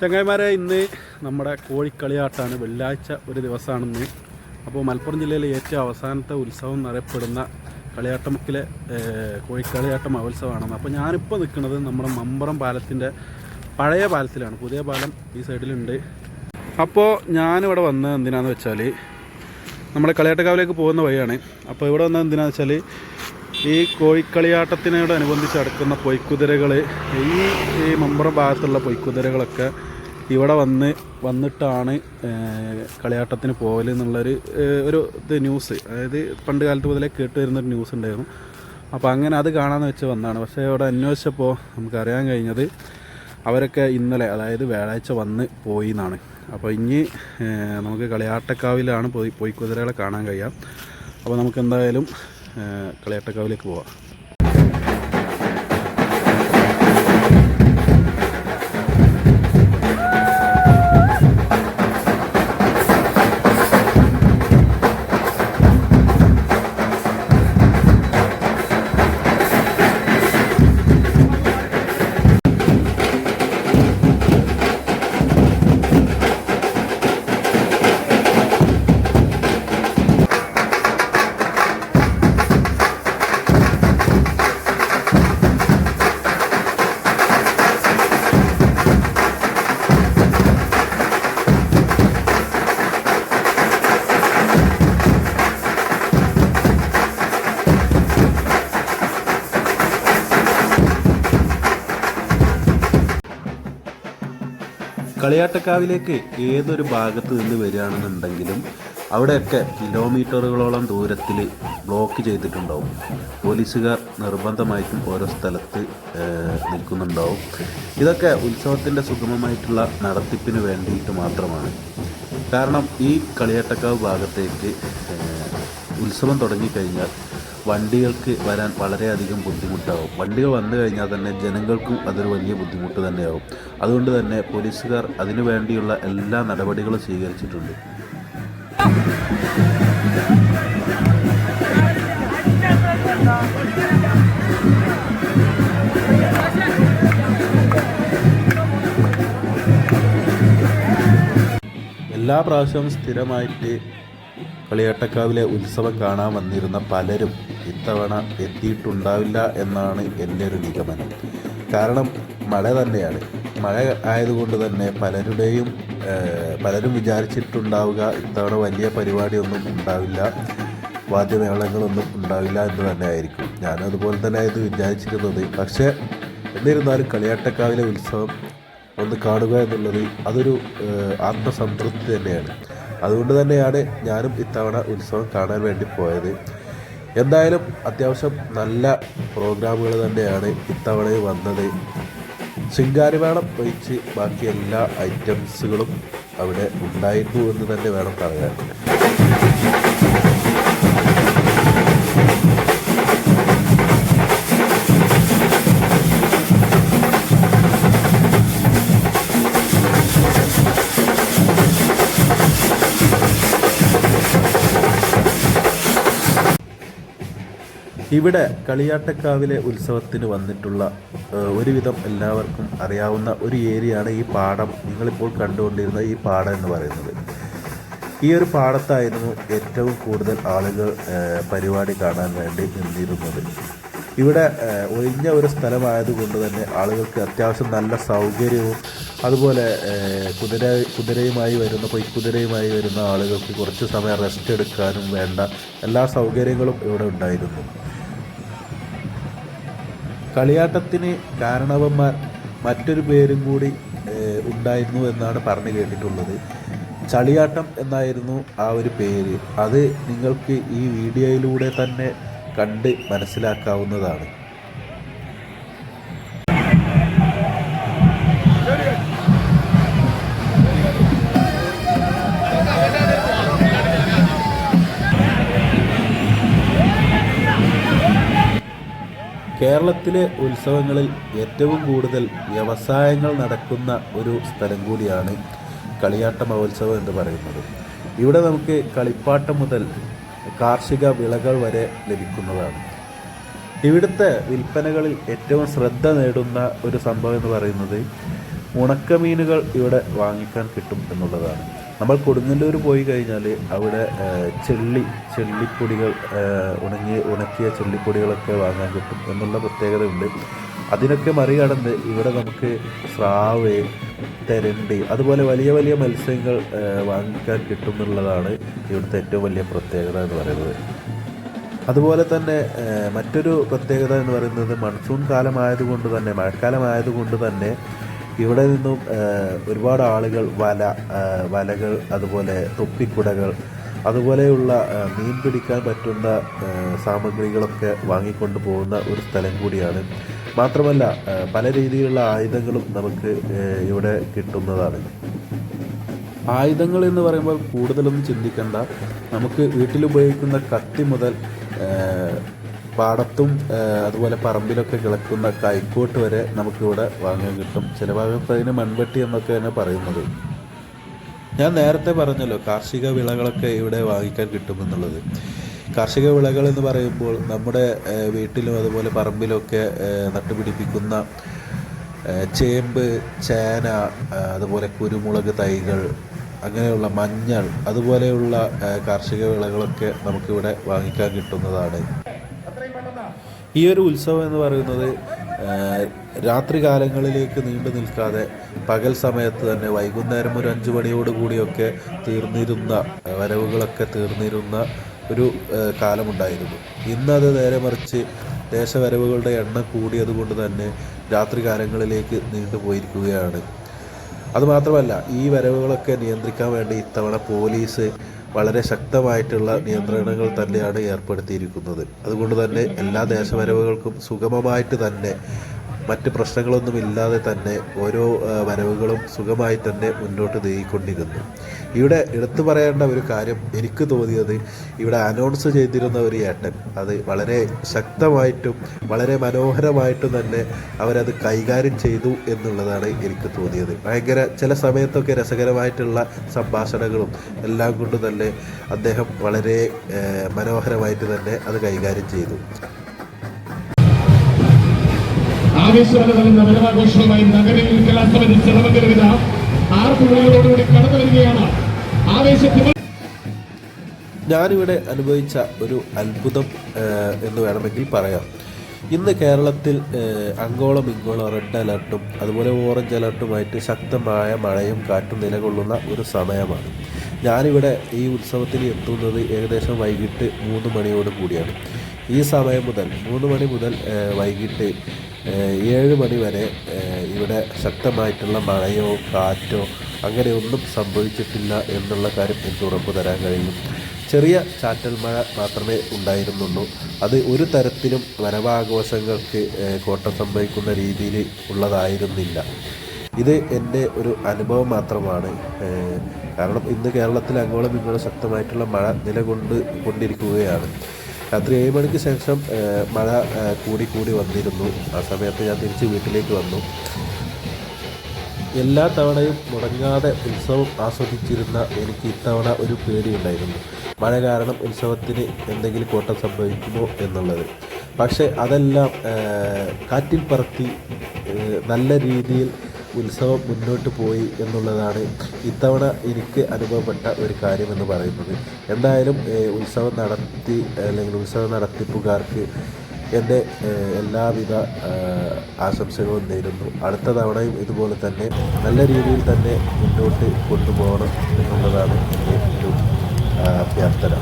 ചങ്ങായിമാരെ ഇന്ന് നമ്മുടെ കോഴിക്കളിയാട്ടാണ് വെള്ളിയാഴ്ച ഒരു ദിവസമാണെന്ന്. അപ്പോൾ മലപ്പുറം ജില്ലയിലെ ഏറ്റവും അവസാനത്തെ ഉത്സവം എന്നറിയപ്പെടുന്ന കളിയാട്ടമുക്കിലെ കോഴിക്കളിയാട്ട മഹോത്സവമാണെന്ന്. അപ്പോൾ ഞാനിപ്പോൾ നിൽക്കുന്നത് നമ്മുടെ മമ്പറം പാലത്തിന്റെ പഴയ പാലത്തിലാണ്. പുതിയ പാലം ഈ സൈഡിലുണ്ട്. അപ്പോൾ ഞാനിവിടെ വന്നത് എന്തിനാന്ന് വെച്ചാൽ നമ്മുടെ കളിയാട്ടക്കാവിലേക്ക് പോകുന്ന വഴിയാണ്. അപ്പോൾ ഇവിടെ വന്നത് എന്തിനാന്ന് വെച്ചാൽ ഈ കോഴിക്കളിയാട്ടത്തിനോടനുബന്ധിച്ച് അടുക്കുന്ന പൊയ്ക്കുതിരകൾ ഈ ഈ മമ്പറം ഭാഗത്തുള്ള പൊയ്ക്കുതിരകളൊക്കെ ഇവിടെ വന്ന് വന്നിട്ടാണ് കളിയാട്ടത്തിന് പോകൽ എന്നുള്ളൊരു ഒരു ഇത് ന്യൂസ്. അതായത് പണ്ട് കാലത്ത് മുതലേ കേട്ട് വരുന്നൊരു ന്യൂസ് ഉണ്ടായിരുന്നു. അപ്പോൾ അങ്ങനെ അത് കാണാമെന്ന് വെച്ച് വന്നതാണ് പക്ഷേ ഇവിടെ അന്വേഷിച്ചപ്പോൾ നമുക്കറിയാൻ കഴിഞ്ഞത് അവരൊക്കെ ഇന്നലെ അതായത് വ്യാഴാഴ്ച വന്ന് പോയി എന്നാണ് അപ്പോൾ ഇനി നമുക്ക് കളിയാട്ടക്കാവിലാണ് പോയി പോയി കുതിരകളെ കാണാൻ കഴിയാം. അപ്പോൾ നമുക്ക് എന്തായാലും കളിയാട്ടക്കാവിലേക്ക് പോവാം. കളിയാട്ടക്കാവിലേക്ക് ഏതൊരു ഭാഗത്ത് നിന്ന് വരികയാണെന്നുണ്ടെങ്കിലും അവിടെയൊക്കെ കിലോമീറ്ററുകളോളം ദൂരത്തിൽ ബ്ലോക്ക് ചെയ്തിട്ടുണ്ടാവും. പോലീസുകാർ നിർബന്ധമായിട്ടും ഓരോ സ്ഥലത്ത് നിൽക്കുന്നുണ്ടാവും. ഇതൊക്കെ ഉത്സവത്തിന്റെ സുഗമമായിട്ടുള്ള നടത്തിപ്പിന് വേണ്ടിയിട്ട് മാത്രമാണ്. കാരണം ഈ കളിയാട്ടക്കാവ് ഭാഗത്തേക്ക് ഉത്സവം തുടങ്ങിക്കഴിഞ്ഞാൽ വണ്ടികൾക്ക് വരാൻ വളരെയധികം ബുദ്ധിമുട്ടാവും. വണ്ടികൾ വന്നു കഴിഞ്ഞാൽ തന്നെ ജനങ്ങൾക്കും അതൊരു വലിയ ബുദ്ധിമുട്ട് തന്നെയാവും. അതുകൊണ്ട് തന്നെ പോലീസുകാർ അതിനു വേണ്ടിയുള്ള എല്ലാ നടപടികളും സ്വീകരിച്ചിട്ടുണ്ട്. എല്ലാ പ്രാവശ്യവും സ്ഥിരമായിട്ട് കളിയാട്ടക്കാവിലെ ഉത്സവം കാണാൻ വന്നിരുന്ന പലരും ഇത്തവണ എത്തിയിട്ടുണ്ടാവില്ല എന്നാണ് എന്റെ ഒരു നിഗമനം. കാരണം മഴ തന്നെയാണ്. മഴ ആയതുകൊണ്ട് തന്നെ പലരുടെയും പലരും വിചാരിച്ചിട്ടുണ്ടാവുക ഇത്തവണ വലിയ പരിപാടിയൊന്നും ഉണ്ടാവില്ല വാദ്യമേളങ്ങളൊന്നും ഉണ്ടാവില്ല എന്ന് തന്നെ ആയിരിക്കും. ഞാനും അതുപോലെ തന്നെ ആയിരുന്നു വിചാരിച്ചിരുന്നത്. പക്ഷേ എന്നിരുന്നാലും കളിയാട്ടക്കാവിലെ ഉത്സവം ഒന്ന് കാണുക എന്നുള്ളത് അതൊരു ആത്മസംതൃപ്തി തന്നെയാണ്. അതുകൊണ്ട് തന്നെയാണ് ഞാനും ഇത്തവണ ഉത്സവം കാണാൻ വേണ്ടി പോയത്. എന്തായാലും അത്യാവശ്യം നല്ല പ്രോഗ്രാമുകൾ തന്നെയാണ് ഇത്തവണ വന്നത്. ശൃംഗാരിമേളം ഒഴിച്ച് ബാക്കി എല്ലാ ഐറ്റംസുകളും അവിടെ ഉണ്ടായിരുന്നു എന്ന് തന്നെ വേണം പറയാൻ. ഇവിടെ കളിയാട്ടക്കാവിലെ ഉത്സവത്തിന് വന്നിട്ടുള്ള ഒരുവിധം എല്ലാവർക്കും അറിയാവുന്ന ഒരു ഏരിയയാണ് ഈ പാടം. നിങ്ങളിപ്പോൾ കണ്ടുകൊണ്ടിരുന്ന ഈ പാടം എന്ന് പറയുന്നത്. ഈ ഒരു പാടത്തായിരുന്നു ഏറ്റവും കൂടുതൽ ആളുകൾ പരിപാടി കാണാൻ വേണ്ടി നിന്നിരുന്നത്. ഇവിടെ ഒഴിഞ്ഞ ഒരു സ്ഥലമായതുകൊണ്ട് തന്നെ ആളുകൾക്ക് അത്യാവശ്യം നല്ല സൗകര്യവും അതുപോലെ കുതിര കുതിരയുമായി വരുന്ന പൊയ്ക്കുതിരയുമായി വരുന്ന ആളുകൾക്ക് കുറച്ച് സമയം റെസ്റ്റ് എടുക്കാനും വേണ്ട എല്ലാ സൗകര്യങ്ങളും ഇവിടെ ഉണ്ടായിരുന്നു. കളിയാട്ടത്തിന് കാരണവന്മാർ മറ്റൊരു പേരും കൂടി ഉണ്ടായിരുന്നു എന്നാണ് പറഞ്ഞു കേട്ടിട്ടുള്ളത്. ചളിയാട്ടം എന്നായിരുന്നു ആ ഒരു പേര്. അത് നിങ്ങൾക്ക് ഈ വീഡിയോയിലൂടെ തന്നെ കണ്ട് മനസ്സിലാക്കാവുന്നതാണ്. കേരളത്തിലെ ഉത്സവങ്ങളിൽ ഏറ്റവും കൂടുതൽ വ്യവസായങ്ങൾ നടക്കുന്ന ഒരു സ്ഥലം കൂടിയാണ് കളിയാട്ട മഹോത്സവം എന്ന് പറയുന്നത്. ഇവിടെ നമുക്ക് കളിപ്പാട്ടം മുതൽ കാർഷിക വിളകൾ വരെ ലഭിക്കുന്നതാണ്. ഇവിടുത്തെ വിൽപ്പനകളിൽ ഏറ്റവും ശ്രദ്ധ നേടുന്ന ഒരു സംഭവം എന്ന് പറയുന്നത് ഉണക്കമീനുകൾ ഇവിടെ വാങ്ങിക്കാൻ കിട്ടും എന്നുള്ളതാണ്. നമ്മൾ കൊടുങ്ങല്ലൂർ പോയി കഴിഞ്ഞാൽ അവിടെ ചെള്ളി ചെള്ളിപ്പൊടികൾ ഉണങ്ങിയ ഉണക്കിയ ചെള്ളിപ്പൊടികളൊക്കെ വാങ്ങാൻ കിട്ടും എന്നുള്ള പ്രത്യേകതയുണ്ട്. അതിനൊക്കെ മറികടന്ന് ഇവിടെ നമുക്ക് സ്രാവ് തെരണ്ടി അതുപോലെ വലിയ വലിയ മത്സ്യങ്ങൾ വാങ്ങിക്കാൻ കിട്ടും എന്നുള്ളതാണ് ഇവിടുത്തെ ഏറ്റവും വലിയ പ്രത്യേകത എന്ന് പറയുന്നത്. അതുപോലെ തന്നെ മറ്റൊരു പ്രത്യേകത എന്ന് പറയുന്നത് മൺസൂൺ കാലമായതുകൊണ്ട് തന്നെ മഴക്കാലമായതുകൊണ്ട് തന്നെ ഇവിടെ നിന്നും ഒരുപാട് ആളുകൾ വല വലകൾ അതുപോലെ തൊപ്പിക്കുടകൾ അതുപോലെയുള്ള മീൻ പിടിക്കാൻ പറ്റുന്ന സാമഗ്രികളൊക്കെ വാങ്ങിക്കൊണ്ട് പോകുന്ന ഒരു സ്ഥലം കൂടിയാണ്. മാത്രമല്ല പല രീതിയിലുള്ള ആയുധങ്ങളും നമുക്ക് ഇവിടെ കിട്ടുന്നതാണ്. ആയുധങ്ങൾ എന്ന് പറയുമ്പോൾ കൂടുതലൊന്നും ചിന്തിക്കേണ്ട. നമുക്ക് വീട്ടിലുപയോഗിക്കുന്ന കത്തി മുതൽ പാടത്തും അതുപോലെ പറമ്പിലൊക്കെ കിളക്കുന്ന കൈക്കോട്ട് വരെ നമുക്കിവിടെ വാങ്ങാൻ കിട്ടും. ചില ഭാഗത്ത് അതിന് മൺവെട്ടി എന്നൊക്കെ തന്നെ പറയുന്നത്. ഞാൻ നേരത്തെ പറഞ്ഞല്ലോ കാർഷിക വിളകളൊക്കെ ഇവിടെ വാങ്ങിക്കാൻ കിട്ടുമെന്നുള്ളത്. കാർഷിക വിളകൾ എന്ന് പറയുമ്പോൾ നമ്മുടെ വീട്ടിലും അതുപോലെ പറമ്പിലൊക്കെ നട്ടുപിടിപ്പിക്കുന്ന ചേമ്പ് ചേന അതുപോലെ കുരുമുളക് തൈകൾ അങ്ങനെയുള്ള മഞ്ഞൾ അതുപോലെയുള്ള കാർഷിക വിളകളൊക്കെ നമുക്കിവിടെ വാങ്ങിക്കാൻ കിട്ടുന്നതാണ്. ഈ ഒരു ഉത്സവം എന്ന് പറയുന്നത് രാത്രി കാലങ്ങളിലേക്ക് നീണ്ടു നിൽക്കാതെ പകൽ സമയത്ത് തന്നെ വൈകുന്നേരം ഒരു അഞ്ച് മണിയോട് കൂടിയൊക്കെ തീർന്നിരുന്ന വരവുകളൊക്കെ തീർന്നിരുന്ന ഒരു കാലമുണ്ടായിരുന്നു. ഇന്നത് നേരെ മറിച്ച് ദേശവരവുകളുടെ എണ്ണം കൂടിയതുകൊണ്ട് തന്നെ രാത്രി കാലങ്ങളിലേക്ക് നീണ്ടുപോയിരിക്കുകയാണ് അതുമാത്രമല്ല ഈ വരവുകളൊക്കെ നിയന്ത്രിക്കാൻ വേണ്ടി ഇത്തവണ പോലീസ് വളരെ ശക്തമായിട്ടുള്ള നിയന്ത്രണങ്ങൾ തന്നെയാണ് ഏർപ്പെടുത്തിയിരിക്കുന്നത്. അതുകൊണ്ട് തന്നെ എല്ലാ ദേശവരവുകൾക്കും സുഗമമായിട്ട് തന്നെ മറ്റ് പ്രശ്നങ്ങളൊന്നുമില്ലാതെ തന്നെ ഓരോ വരവുകളും സുഖമായി തന്നെ മുന്നോട്ട് നീങ്ങിക്കൊണ്ടിരുന്നു ഇവിടെ എടുത്തു പറയേണ്ട ഒരു കാര്യം എനിക്ക് തോന്നിയത് ഇവിടെ അനൗൺസ് ചെയ്തിരുന്ന ഒരു ഏട്ടൻ അത് വളരെ ശക്തമായിട്ടും വളരെ മനോഹരമായിട്ടും തന്നെ അവരത് കൈകാര്യം ചെയ്തു എന്നുള്ളതാണ് എനിക്ക് തോന്നിയത്. ഭയങ്കര ചില സമയത്തൊക്കെ രസകരമായിട്ടുള്ള സംഭാഷണങ്ങളും എല്ലാം കൊണ്ട് തന്നെ അദ്ദേഹം വളരെ മനോഹരമായിട്ട് തന്നെ അത് കൈകാര്യം ചെയ്തു. ആവേശവന നൽകുന്ന നഗരയിൽ കലാസമിതി ചെലവകരുവിത ആർപ്പുവിളികളോടുകൂടി കടന്നു വരികയാണ്. ആവേശത്തിൽ ഞാനിവിടെ അനുഭവിച്ച ഒരു അത്ഭുതം എന്ന് വേണമെങ്കിൽ പറയാം. ഇന്ന് കേരളത്തിൽ അങ്കോളം ഇങ്ങോളം റെഡ് അലർട്ടും അതുപോലെ ഓറഞ്ച് അലർട്ടുമായിട്ട് ശക്തമായ മഴയും കാറ്റും നിലകൊള്ളുന്ന ഒരു സമയമാണ്. ഞാനിവിടെ ഈ ഉത്സവത്തിൽ എത്തുന്നത് ഏകദേശം വൈകിട്ട് മൂന്ന് മണിയോട് കൂടിയാണ്. ഈ സമയം മുതൽ മൂന്ന് മണി മുതൽ വൈകിട്ട് ഏഴ് മണി വരെ ഇവിടെ ശക്തമായിട്ടുള്ള മഴയോ കാറ്റോ അങ്ങനെയൊന്നും സംഭവിച്ചിട്ടില്ല എന്നുള്ള കാര്യം എനിക്ക് ഉറപ്പ് തരാൻ കഴിയും. ചെറിയ ചാറ്റൽ മഴ മാത്രമേ ഉണ്ടായിരുന്നുള്ളൂ. അത് ഒരു തരത്തിലും വരവാഘോഷങ്ങൾക്ക് കോട്ടം സംഭവിക്കുന്ന രീതിയിൽ ഉള്ളതായിരുന്നില്ല. ഇത് എന്റെ ഒരു അനുഭവം മാത്രമാണ്. കാരണം ഇന്ന് കേരളത്തിൽ അങ്ങോളം ഇങ്ങോളം ശക്തമായിട്ടുള്ള മഴ നിലകൊണ്ട് കൊണ്ടിരിക്കുകയാണ്. രാത്രി ഏഴ് മണിക്ക് ശേഷം മഴ കൂടി കൂടി വന്നിരുന്നു. ആ സമയത്ത് ഞാൻ തിരിച്ച് വീട്ടിലേക്ക് വന്നു. എല്ലാ തവണയും മുടങ്ങാതെ ഉത്സവം ആസ്വദിച്ചിരുന്ന എനിക്ക് ഇത്തവണ ഒരു പേടിയുണ്ടായിരുന്നു. മഴ കാരണം ഉത്സവത്തിന് എന്തെങ്കിലും കോട്ടം സംഭവിക്കുമോ എന്നുള്ളത്. പക്ഷേ അതെല്ലാം കാറ്റിൽ പറത്തി നല്ല രീതിയിൽ ഉത്സവം മുന്നോട്ട് പോയി എന്നുള്ളതാണ് ഇത്തവണ എനിക്ക് അനുഭവപ്പെട്ട ഒരു കാര്യമെന്ന് പറയുന്നത്. എന്തായാലും ഉത്സവം നടത്തി അല്ലെങ്കിൽ ഉത്സവ നടത്തിപ്പുകാർക്ക് എന്റെ എല്ലാവിധ ആശംസകളും നേരുന്നു. അടുത്ത തവണയും ഇതുപോലെ തന്നെ നല്ല രീതിയിൽ തന്നെ മുന്നോട്ട് കൊണ്ടുപോകണം എന്നുള്ളതാണ് എന്റെ ഒരു അഭ്യർത്ഥന.